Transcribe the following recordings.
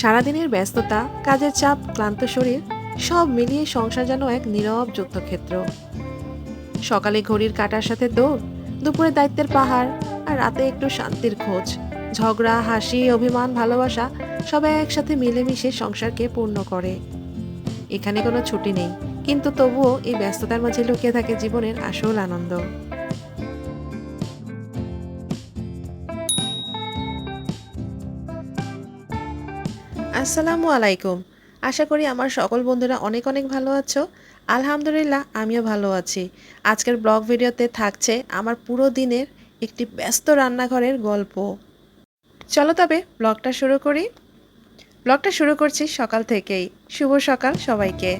সারাদিনের ব্যস্ততা, কাজের চাপ, ক্লান্ত শরীর, সব মিলিয়ে সংসার যেন এক নীরব যুদ্ধক্ষেত্র। সকালে ঘড়ির কাটার সাথে দৌড়, দুপুরে দায়িত্বের পাহাড়, আর রাতে একটু শান্তির খোঁজ। ঝগড়া, হাসি, অভিমান, ভালোবাসা সবাই একসাথে মিলেমিশে সংসারকে পূর্ণ করে। এখানে কোনো ছুটি নেই, কিন্তু তবুও এই ব্যস্ততার মাঝে লুকিয়ে থাকে জীবনের আসল আনন্দ। আসসালামু আলাইকুম। আশা করি আমার সকল বন্ধুরা অনেক অনেক ভালো আছো। আলহামদুলিল্লাহ, আমিও ভালো আছি। আজকের ব্লগ ভিডিওতে থাকছে আমার পুরো দিনের একটি ব্যস্ত রান্নাঘরের গল্প। চলো তবে ব্লগটা শুরু করি। ব্লগটা শুরু করছি সকাল থেকেই। শুভ সকাল সবাইকে।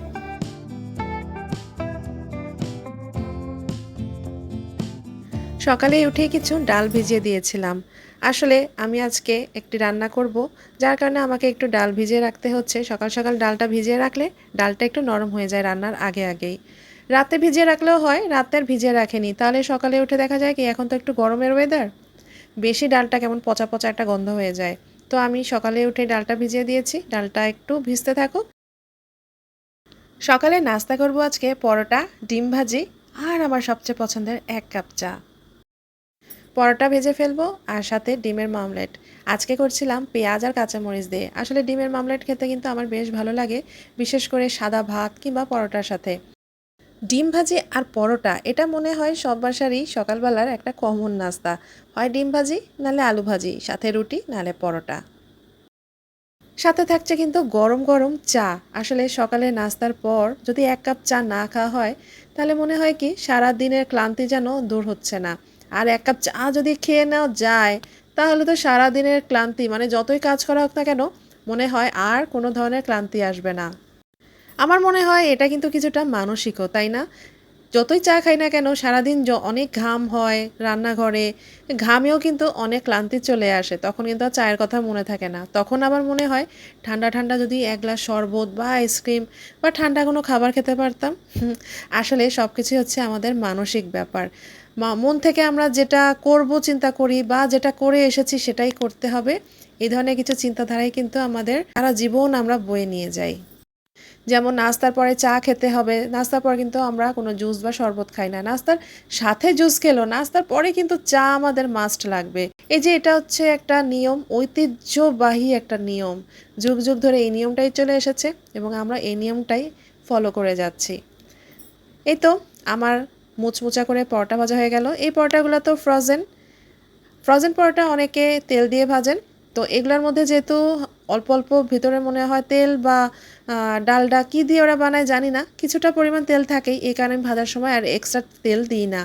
সকালে উঠে কিছু ডাল ভিজিয়ে দিয়েছিলাম। আসলে আমি আজকে একটি রান্না করব, যার কারণে আমাকে একটু ডাল ভিজিয়ে রাখতে হচ্ছে। সকাল সকাল ডালটা ভিজিয়ে রাখলে ডালটা একটু নরম হয়ে যায় রান্নার আগে আগেই। রাতে ভিজিয়ে রাখলেও হয়, রাতে আর ভিজিয়ে রাখেনি। তাহলে সকালে উঠে দেখা যায় কি, এখন তো একটু গরমের ওয়েদার বেশি ডালটা কেমন পচা পচা একটা গন্ধ হয়ে যায়। তো আমি সকালে উঠে ডালটা ভিজিয়ে দিয়েছি, ডালটা একটু ভিজতে থাকুক। সকালে নাস্তা করব আজকে পরোটা, ডিম ভাজি আর আমার সবচেয়ে পছন্দের এক কাপ চা। পরোটা ভেজে ফেলব আর সাথে ডিমের মামলেট। আজকে করছিলাম পেঁয়াজ আর কাঁচামরিচ দিয়ে। আসলে ডিমের মামলেট খেতে কিন্তু আমার বেশ ভালো লাগে, বিশেষ করে সাদা ভাত কিংবা পরোটার সাথে। ডিম ভাজি আর পরোটা, এটা মনে হয় সব বাসারই সকালবেলার একটা কমন নাস্তা। হয় ডিম ভাজি, নালে আলু ভাজি, সাথে রুটি, নালে পরোটা। সাথে থাকছে কিন্তু গরম গরম চা। আসলে সকালে নাস্তার পর যদি এক কাপ চা না খাওয়া হয়, তাহলে মনে হয় কি সারা দিনের ক্লান্তি যেন দূর হচ্ছে না। আর এক কাপ চা যদি খেয়ে নেওয়া যায়, তাহলে তো সারা দিনের ক্লান্তি মানে যতই কাজ করা হোক না কেন, মনে হয় আর কোনো ধরনের ক্লান্তি আসবে না। আমার মনে হয় এটা কিন্তু কিছুটা মানসিকও, তাই না? যতই চা খাই না কেন, সারাদিন অনেক ঘাম হয় রান্নাঘরে, ঘামেও কিন্তু অনেক ক্লান্তি চলে আসে, তখন কিন্তু আর চায়ের কথা মনে থাকে না। তখন আমার মনে হয় ঠান্ডা ঠান্ডা যদি এক গ্লাস শরবত বা আইসক্রিম বা ঠান্ডা কোনো খাবার খেতে পারতাম আসলে সব কিছুই হচ্ছে আমাদের মানসিক ব্যাপার। মন থেকে আমরা যেটা করব, চিন্তা করি বা যেটা করে এসেছি সেটাই করতে হবে। এই ধরনের কিছু চিন্তাধারাই কিন্তু আমাদের সারা জীবন আমরা বয়ে নিয়ে যাই। যেমন নাস্তার পরে চা খেতে হবে। নাস্তার পর কিন্তু আমরা কোনো জুস বা শরবত খাই না। নাস্তার সাথে জুস খেলো নাস্তার পরে কিন্তু চা আমাদের মাস্ট লাগবে। এই যে এটা হচ্ছে একটা নিয়ম, ঐতিহ্যবাহী একটা নিয়ম। যুগ যুগ ধরে এই নিয়মটাই চলে এসেছে এবং আমরা এই নিয়মটাই ফলো করে যাচ্ছি। এই তো, আমার মুচমুচা করে পরোটা ভাজা হয়ে গেল। এই পরোটাগুলো তো ফ্রোজেন ফ্রোজেন পরোটা অনেকে তেল দিয়ে ভাজেন। তো এগুলোর মধ্যে যেহেতু অল্প অল্প ভিতরে মনে হয় তেল বা ডালডা কী দিয়ে ওরা বানায় জানি না। কিছুটা পরিমাণ তেল থাকেই, এই কারণে আমি ভাজার সময় আর এক্সট্রা তেল দিই না।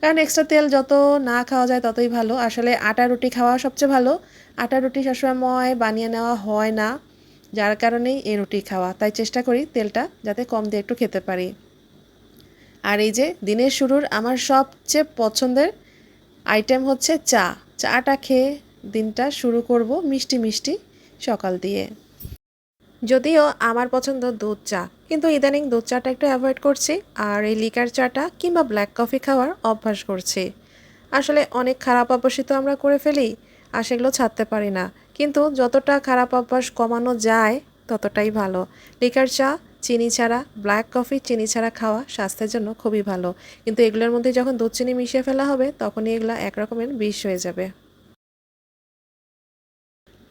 কারণ এক্সট্রা তেল যত না খাওয়া যায় ততই ভালো। আসলে আটা রুটি খাওয়া সবচেয়ে ভালো। আটা রুটি সবসময় বানিয়ে নেওয়া হয় না। যার কারণেই এই রুটি খাওয়া। তাই চেষ্টা করি তেলটা যাতে কম দিয়ে একটু খেতে পারি। আর এই যে দিনের শুরুর আমার সবচেয়ে পছন্দের আইটেম হচ্ছে চা। চাটা খেয়ে দিনটা শুরু করব মিষ্টি মিষ্টি সকাল দিয়ে। যদিও আমার পছন্দ দুধ চা, কিন্তু ইদানিং দুধ চাটা একটু অ্যাভয়েড করছি আর এই লিকার চাটা কিংবা ব্ল্যাক কফি খাওয়ার অভ্যাস করছি। আসলে অনেক খারাপ অভ্যাসই তো আমরা করে ফেলি, আর সেগুলো ছাড়তে পারি না। কিন্তু যতটা খারাপ অভ্যাস কমানো যায়, ততটাই ভালো। লিকার চা চিনি ছাড়া ব্ল্যাক কফি চিনি ছাড়া খাওয়া স্বাস্থ্যের জন্য খুবই ভালো। কিন্তু এগুলোর মধ্যে যখন দুধ চিনি মিশিয়ে ফেলা হবে, তখনই এগুলো একরকমের বিষ হয়ে যাবে।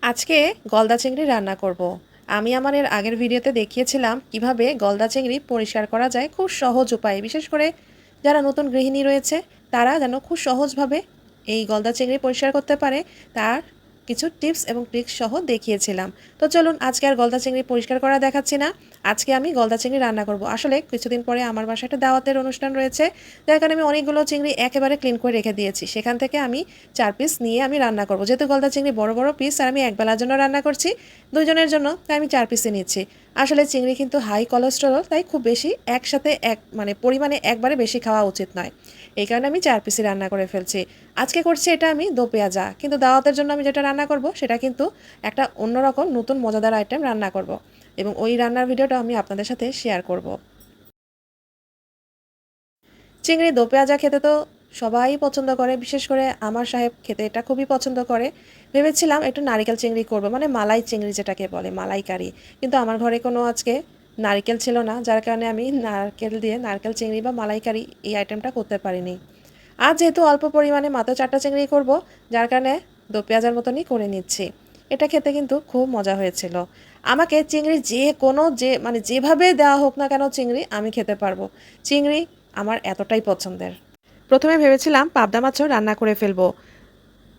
আজকে গলদা চিংড়ি রান্না করব। আমি আমার এর আগের ভিডিওতে দেখিয়েছিলাম কীভাবে গলদা চিংড়ি পরিষ্কার করা যায় খুব সহজ উপায়ে। বিশেষ করে যারা নতুন গৃহিণী রয়েছে, তারা যেন খুব সহজভাবে এই গলদা চিংড়ি পরিষ্কার করতে পারে, তার কিছু টিপস এবং ট্রিক্স সহ দেখিয়েছিলাম। তো চলুন আজকে আর গলদা চিংড়ি পরিষ্কার করা দেখাচ্ছি না। আজকে আমি গলদা চিংড়ি রান্না করব। আসলে কিছুদিন পরে আমার বাসায় একটা দাওয়াতের অনুষ্ঠান রয়েছে। যার কারণে আমি অনেকগুলো চিংড়ি একেবারে ক্লিন করে রেখে দিয়েছি। সেখান থেকে আমি চার পিস নিয়ে আমি রান্না করব। যেহেতু গলদা চিংড়ি বড় বড় পিস আর আমি একবেলার জন্য রান্না করছি। দুজনের জন্য তাই আমি চার পিসে নিচ্ছি। আসলে চিংড়ি কিন্তু হাই কোলেস্টেরল তাই খুব বেশি একসাথে এক মানে পরিমাণে একবারে বেশি খাওয়া উচিত নয়। এই কারণে আমি চার পিসি রান্না করে ফেলছি। আজকে করছি এটা আমি দো পেঁয়াজা। কিন্তু দাওয়াতের জন্য আমি যেটা রান্না করব, সেটা কিন্তু একটা অন্যরকম নতুন মজাদার আইটেম রান্না করব। এবং ওই রান্নার ভিডিওটা আমি আপনাদের সাথে শেয়ার করব। চিংড়ি দো পেঁয়াজা খেতে তো সবাই পছন্দ করে, বিশেষ করে আমার সাহেব খেতে এটা খুবই পছন্দ করে। ভেবেছিলাম একটু নারিকেল চিংড়ি করব মানে মালাই চিংড়ি যেটাকে বলে, মালাইকারি। কিন্তু আমার ঘরে কোনো আজকে নারকেল ছিল না, যার কারণে আমি নারকেল দিয়ে নারকেল চিংড়ি বা মালাইকারি এই আইটেমটা করতে পারিনি। আর যেহেতু অল্প পরিমাণে মাত্র চারটা চিংড়ি করব, যার কারণে দো পেঁয়াজের মতনই করে নিচ্ছি। এটা খেতে কিন্তু খুব মজা হয়েছিল। আমাকে চিংড়ি যে কোনো যে মানে যেভাবে দেওয়া হোক না কেন চিংড়ি আমি খেতে পারব। চিংড়ি আমার এতটাই পছন্দের। প্রথমে ভেবেছিলাম পাবদা মাছও রান্না করে ফেলব।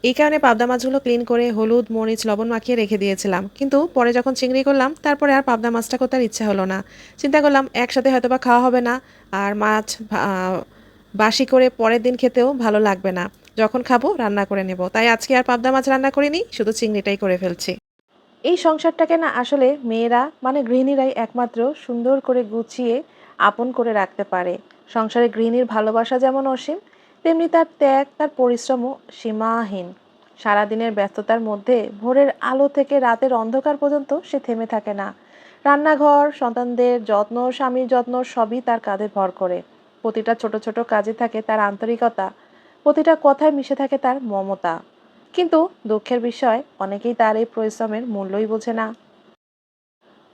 এই কারণে পাবদা মাছগুলো ক্লিন করে হলুদ, মরিচ, লবণ মাখিয়ে রেখে দিয়েছিলাম। কিন্তু পরে যখন চিংড়ি করলাম, তারপরে আর পাবদা মাছটা করতে ইচ্ছা হলো না। চিন্তা করলাম একসাথে হয়তো বা খাওয়া হবে না, আর মাছ বাসি করে পরের দিন খেতেও ভালো লাগবে না। যখন খাব রান্না করে নেব। তাই আজকে আর পাবদা মাছ রান্না করিনি, শুধু চিংড়িটাই করে ফেলছি। এই সংসারটাকে না আসলে মেয়েরা মানে গৃহিণীরাই একমাত্র সুন্দর করে গুছিয়ে আপন করে রাখতে পারে। সংসারে গৃহিণীর ভালোবাসা যেমন অসীম, তেমনি তার ত্যাগ, তার পরিশ্রমও সীমাহীন। সারাদিনের ব্যস্ততার মধ্যে ভোরের আলো থেকে রাতের অন্ধকার পর্যন্ত সে থেমে থাকে না। রান্নাঘর, সন্তানদের যত্ন, স্বামীর যত্ন সবই তার কাঁধে ভর করে। প্রতিটা ছোট ছোট কাজে থাকে তার আন্তরিকতা, প্রতিটা কথায় মিশে থাকে তার মমতা। কিন্তু দুঃখের বিষয়, অনেকেই তার এই পরিশ্রমের মূল্যই বোঝে না।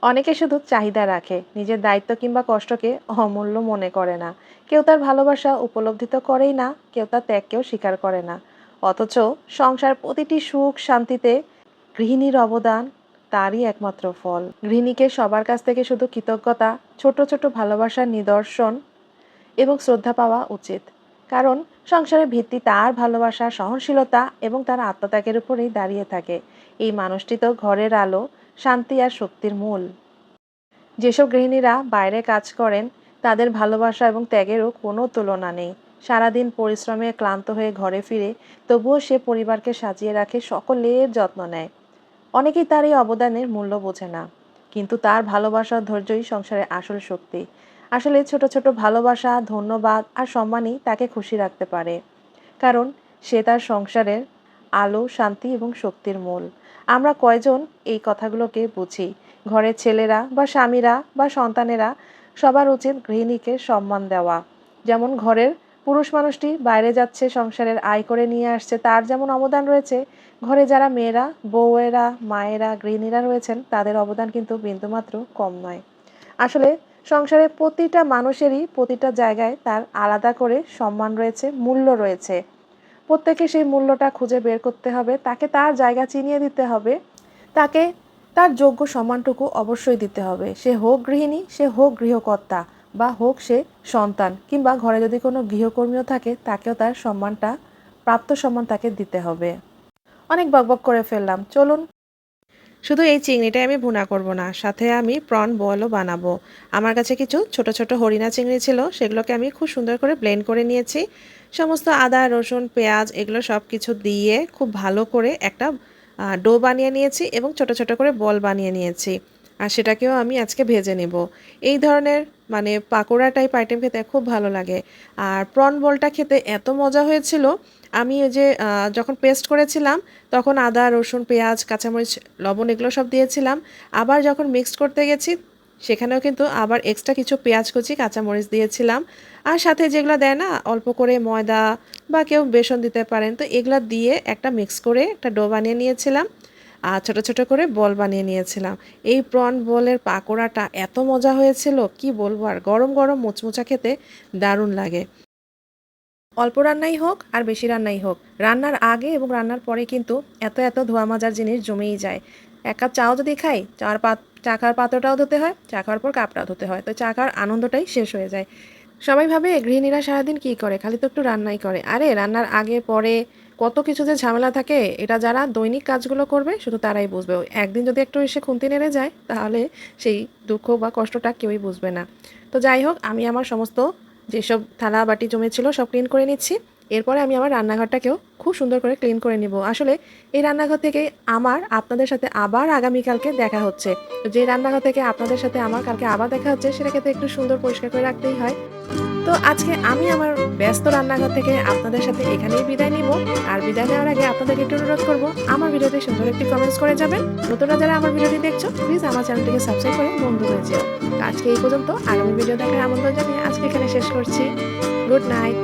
অনেকে শুধু চাহিদা রাখে, নিজের দায়িত্ব কিংবা কষ্টকে অমূল্য মনে করে না। কেউ তার ভালোবাসা উপলব্ধি তো করেই না, কেউ তার ত্যাগকেও স্বীকার করে না। অথচ সংসার প্রতিটি সুখ শান্তিতে গৃহিণীর অবদান তারই একমাত্র ফল। গৃহিণীকে সবার কাছ থেকে শুধু কৃতজ্ঞতা, ছোট ছোট ভালোবাসার নিদর্শন এবং শ্রদ্ধা পাওয়া উচিত। কারণ সংসারের ভিত্তি তার ভালোবাসা, সহনশীলতা এবং তার আত্মত্যাগের উপরেই দাঁড়িয়ে থাকে। এই মানুষটি তো ঘরের আলো, শান্তি আর শক্তির মূল। যেসব গৃহিণীরা বাইরে কাজ করেন, তাদের ভালোবাসা এবং ত্যাগেরও কোনো তুলনা নেই। সারাদিন পরিশ্রমে ক্লান্ত হয়ে ঘরে ফিরে, তবুও সে পরিবারকে সাজিয়ে রাখে সকলের যত্ন নেয়। অনেকেই তার এই অবদানের মূল্য বোঝে না। কিন্তু তার ভালোবাসার ধৈর্যই সংসারের আসল শক্তি। আসলে ছোট ছোট ভালোবাসা, ধন্যবাদ আর সম্মানই তাকে খুশি রাখতে পারে। কারণ সে তার সংসারের আলো, শান্তি এবং শক্তির মূল। আমরা কয়জন এই কথাগুলোকে বুঝি? ঘরের ছেলেরা বা স্বামীরা বা সন্তানেরা সবার উচিত গৃহিণীকে সম্মান দেওয়া। যেমন ঘরের পুরুষ মানুষটি বাইরে যাচ্ছে, সংসারের আয় করে নিয়ে আসছে, তার যেমন অবদান রয়েছে। ঘরে যারা মেয়েরা, বউয়েরা, মায়েরা, গৃহিণীরা রয়েছেন, তাদের অবদান কিন্তু বিন্দুমাত্র কম নয়। আসলে সংসারে প্রতিটা মানুষেরই প্রতিটা জায়গায় তার আলাদা করে সম্মান রয়েছে, মূল্য রয়েছে। প্রত্যেকে সেই মূল্যটা খুঁজে বের করতে হবে, তাকে তার জায়গা চিনিয়ে দিতে হবে, তাকে তার যোগ্য সম্মানটুকু অবশ্যই দিতে হবে। সে হোক গৃহিণী, সে হোক গৃহকর্তা বা হোক সে সন্তান কিংবা ঘরে যদি কোনো গৃহকর্মীও থাকে, তাকেও তার সম্মানটা, প্রাপ্ত সম্মান তাকে দিতে হবে। অনেক বকবক করে ফেললাম। চলুন শুধু এই চিংড়িটাই আমি ভুনা করব না, সাথে আমি প্রন বয়েলও বানাবো। আমার কাছে কিছু ছোট ছোট হরিণা চিংড়ি ছিল, সেগুলোকে আমি খুব সুন্দর করে ব্লেন্ড করে নিয়েছি। সমস্ত আদা, রসুন, পেঁয়াজ এগুলো সব কিছু দিয়ে খুব ভালো করে একটা ডো বানিয়ে নিয়েছি এবং ছোট ছোট করে বল বানিয়ে নিয়েছি। আর সেটাকেও আমি আজকে ভেজে নেব। এই ধরনের মানে পাকোড়া টাইপ আইটেম খেতে খুব ভালো লাগে। আর প্রন বলটা খেতে এত মজা হয়েছিল আমি ওই যে যখন পেস্ট করেছিলাম, তখন আদা, রসুন, পেঁয়াজ, কাঁচামরিচ, লবণ এগুলো সব দিয়েছিলাম। আবার যখন মিক্সড করতে গেছি, সেখানেও কিন্তু আবার এক্সট্রা কিছু পেঁয়াজ কুচি, কাঁচামরিচ দিয়েছিলাম। আর সাথে যেগুলো দেয় না, অল্প করে ময়দা বা কেউ বেসন দিতে পারেন, তো এগুলো দিয়ে একটা মিক্স করে একটা ডো বানিয়ে নিয়েছিলাম। আর ছোটো ছোটো করে বল বানিয়ে নিয়েছিলাম। এই প্রন বলের পাকোড়াটা এত মজা হয়েছিল, কি বলব? আর গরম গরম মুচমুচা খেতে দারুণ লাগে। অল্প রান্নাই হোক আর বেশি রান্নাই হোক। রান্নার আগে এবং রান্নার পরে কিন্তু এত এত ধোয়া মাজার জিনিস জমেই যায়। এক কাপ চাও যদি খাই, চার পাত চা খাওয়ার পাত্রটাও ধুতে হয় চা খাওয়ার পর কাপটাও ধুতে হয়। তো চা খাওয়ার আনন্দটাই শেষ হয়ে যায়। সবাই ভাবে গৃহিণীরা সারাদিন কী করে? খালি তো একটু রান্নাই করে। আরে, রান্নার আগে, পরে কত কিছু যে ঝামেলা থাকে, এটা যারা দৈনিক কাজগুলো করবে, শুধু তারাই বুঝবে। একদিন যদি একটু এসে খুন্তি নেড়ে যায়, তাহলে সেই দুঃখ বা কষ্টটা কেউই বুঝবে না। তো যাই হোক, আমি আমার সমস্ত যেসব থালা বাটি জমেছিল সব ক্লিন করে নিচ্ছি। এরপরে আমি আমার রান্নাঘরটাকেও খুব সুন্দর করে ক্লিন করে নিব। আসলে এই রান্নাঘর থেকে আমার, আপনাদের সাথে আবার আগামীকালকে দেখা হচ্ছে। যে রান্নাঘর থেকে আপনাদের সাথে আমার কালকে আবার দেখা হচ্ছে, সেটাকে তো একটু সুন্দর পরিষ্কার করে রাখতেই হয়। তো আজকে আমি আমার ব্যস্ত রান্নাঘর থেকে আপনাদের সাথে এখানেই বিদায় নিব। আর বিদায় নেওয়ার আগে আপনাদেরকে একটু অনুরোধ করব, আমার ভিডিওতে সুন্দর একটি কমেন্টস করে যাবেন। নতুনরা যারা আমার ভিডিওটি দেখছ প্লিজ আমার চ্যানেলটিকে সাবস্ক্রাইব করে বন্ধু হয়ে যেও। আজকে এই পর্যন্ত, আগামী ভিডিও দেখার আমন্ত্রণ জানিয়ে আজকে এখানে শেষ করছি। Good night